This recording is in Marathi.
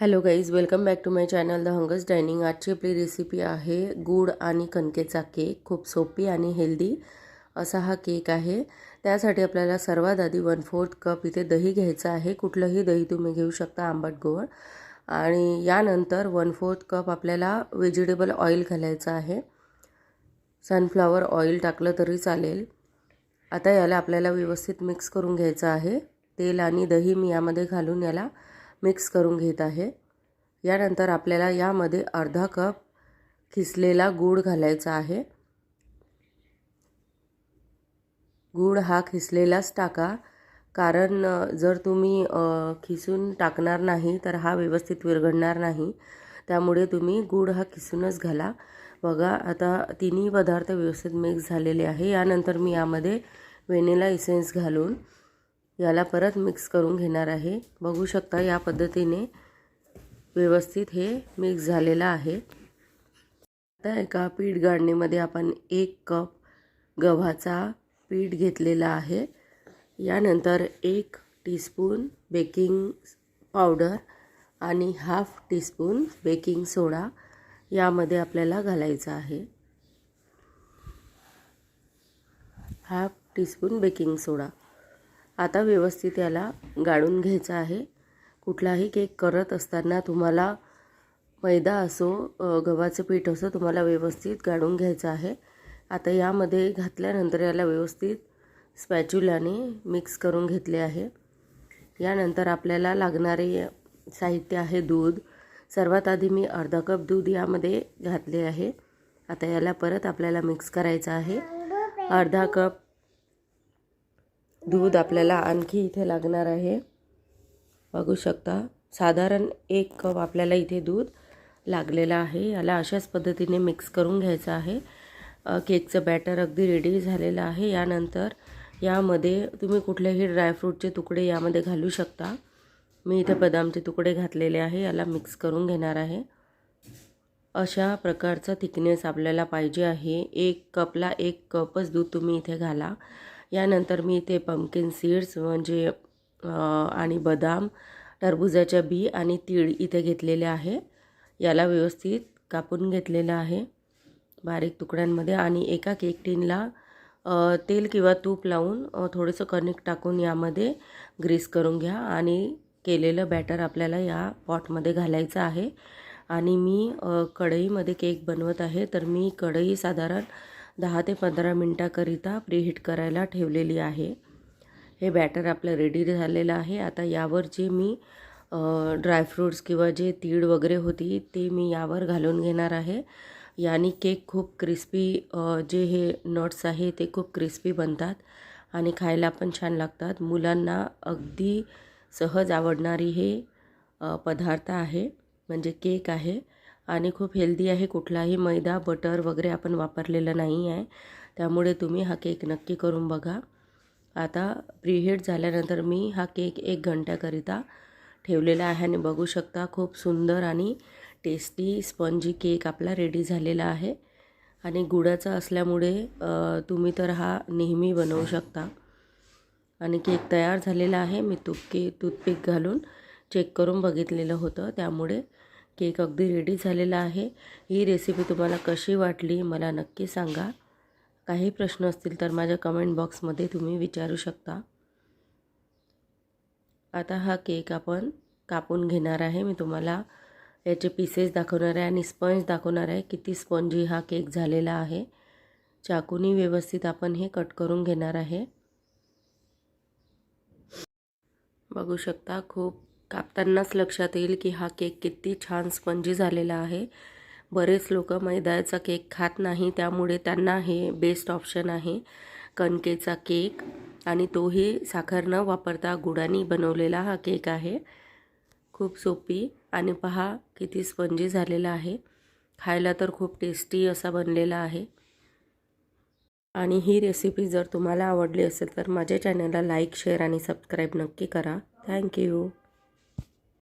Hello guys welcome back to my channel the hungers dining आजची आपली रेसिपी आहे गूळ आणि कणकेचा केक खूप सोपी आणि हेल्दी असा हा केक आहे. त्यासाठी आपल्याला सर्वात आधी वन फोर्थ कप इथे दही घ्यायचं आहे. कुठलंही दही तुम्ही घेऊ शकता आंबट गोड. आणि यानंतर वन फोर्थ कप आपल्याला व्हेजिटेबल ऑइल घालायचं आहे. सनफ्लावर ऑइल टाकलं तरी चालेल. आता याला आपल्याला व्यवस्थित मिक्स करून घ्यायचं आहे. तेल आणि दही मी यामध्ये घालून याला मिक्स करून घेत आहे. यानंतर आपल्याला यामध्ये अर्धा कप खिसलेला गूळ घालायचा आहे. गूळ हा खिसलेलाच टाका. कारण जर तुम्ही खिसून टाकणार नाही तर हा व्यवस्थित विरघडणार नाही. त्यामुळे तुम्ही गूळ हा खिसूनच घाला. बघा आता तिन्ही पदार्थ व्यवस्थित मिक्स झालेले आहे. यानंतर मी यामध्ये व्हेनिला इसेन्स घालून याला परत मिक्स करून घेणार आहे. बघू शकता या पद्धतीने व्यवस्थित हे मिक्स झालेलं आहे. आता एका पीठ गाळणीमध्ये आपण एक कप गव्हाचा पीठ घेतलेला आहे. यानंतर एक टीस्पून बेकिंग पावडर आणि हाफ टीस्पून बेकिंग सोडा यामध्ये आपल्याला घालायचा आहे. हाफ टीस्पून बेकिंग सोडा आता व्यवस्थित याला गाळून घ्यायचं आहे. कुठलाही केक करत असताना तुम्हाला मैदा असो गव्हाचं पीठ असो तुम्हाला व्यवस्थित गाळून घ्यायचं आहे. आता यामध्ये घातल्यानंतर याला व्यवस्थित स्पॅच्युलाने मिक्स करून घेतले आहे. यानंतर आपल्याला लागणारे साहित्य आहे दूध. सर्वात आधी मी अर्धा कप दूध यामध्ये घातले आहे. आता याला परत आपल्याला मिक्स करायचं आहे. अर्धा कप दूध आपल्याला आणखी इथे लागणार आहे. बघू शकता साधारण एक कप आपल्याला इथे दूध लागलेलं आहे. याला अशाच पद्धतीने मिक्स करून घ्यायचं आहे. केकचं बॅटर अगदी रेडी झालेलं आहे. यानंतर यामध्ये तुम्ही कुठलेही ड्रायफ्रूटचे तुकडे यामध्ये घालू शकता. मी इथे बदामचे तुकडे घातलेले आहे. याला मिक्स करून घेणार आहे. अशा प्रकारचा थिकनेस आपल्याला पाहिजे आहे. एक कपला एक कपच दूध तुम्ही इथे घाला. यानंतर मी इथे पम्पकिन सीड्स म्हणजे आणि बदाम टरबुजाच्या बी आणि तीळ इथे घेतलेले आहे. याला व्यवस्थित कापून घेतलेलं आहे बारीक तुकड्यांमध्ये आणि एका केक टीनला तेल किंवा तूप लावून थोडंसं कणिक टाकून यामध्ये ग्रीस करून घ्या आणि केलेलं बॅटर आपल्याला या पॉटमध्ये घालायचं आहे. आणि मी कढईमध्ये केक बनवत आहे. तर मी कढई साधारण दहा ते पंधरा मिनटाकरिता प्रीहीट करायला ठेवलेली आहे. हे बॅटर आपलं रेडी झालेलं आहे. आता यावर जे मी ड्रायफ्रूट्स किंवा जे तीळ वगैरे होती ते मी यावर घालून घेणार आहे. यानी केक खूप क्रिस्पी जे हे नट्स आहे ते खूप क्रिस्पी बनतात आणि खायला पण छान लागतात. मुलांना अगदी सहज आवडणारी हे पदार्थ आहे म्हणजे केक आहे. आणि खूप हेल्दी आहे कुठलाही मैदा बटर वगैरे आपण वापरलेलं नाही आहे. त्यामुळे तुम्ही हा केक नक्की करून बघा. आता प्रीहीट झाल्यानंतर मी हा केक एक घंट्याकरिता ठेवलेला आहे आणि बघू शकता खूप सुंदर आणि टेस्टी स्पंजी केक आपला रेडी झालेला आहे. आणि गुडाचा असल्यामुळे तुम्ही तर हा नेहमी बनवू शकता. आणि केक तयार झालेला आहे. मी तुपके टूथपिक घालून चेक करून बघितलेलं होतं. त्यामुळे केक अगदी रेडी झालेला आहे. ही रेसिपी तुम्हाला कशी वाटली मला नक्की सांगा. काही प्रश्न असतील तर माझ्या कमेंट बॉक्समध्ये तुम्ही विचारू शकता. आता हा केक आपण कापून घेणार आहे. मी तुम्हाला याचे पीसेस दाखवणार आहे आणि स्पंज दाखवणार आहे किती स्पंजी हा केक झालेला आहे. चाकूनी व्यवस्थित आपण हे कट करून घेणार आहे. बघू शकता खूप कापतानाच लक्षात येईल की हा केक किती छान स्पंजी झालेला आहे. बरेच लोक मैद्याचा केक खात नाही त्यामुळे त्यांना हे बेस्ट ऑप्शन आहे. कणकेचा केक आणि तोही साखर न वापरता गुडानी बनवलेला हा केक आहे. खूप सोपी आणि पहा किती स्पंजी झालेला आहे. खायला तर खूप टेस्टी असा बनलेला आहे. आणि ही रेसिपी जर तुम्हाला आवडली असेल तर माझ्या चॅनलला लाईक शेअर आणि सबस्क्राईब नक्की करा. थँक्यू